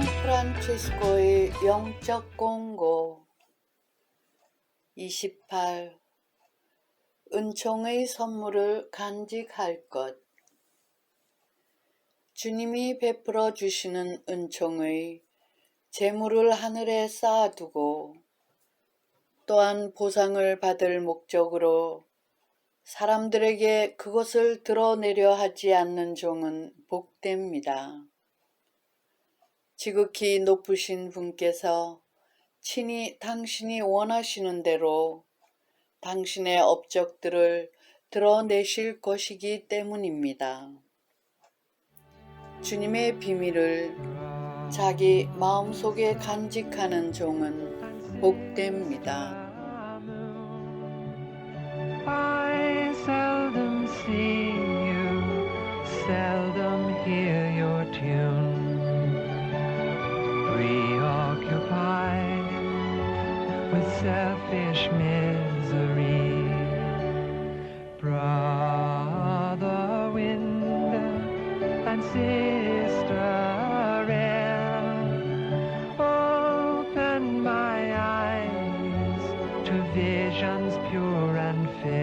프란체스코의 영적 공고 28. 은총의 선물을 간직할 것 주님이 베풀어 주시는 은총의 재물을 하늘에 쌓아두고 또한 보상을 받을 목적으로 사람들에게 그것을 드러내려 하지 않는 종은 복됩니다. 지극히 높으신 분께서 친히 당신이 원하시는 대로 당신의 업적들을 드러내실 것이기 때문입니다. 주님의 비밀을 자기 마음속에 간직하는 종은 복됩니다. selfish misery. Brother wind and sister air, open my eyes to visions pure and fair.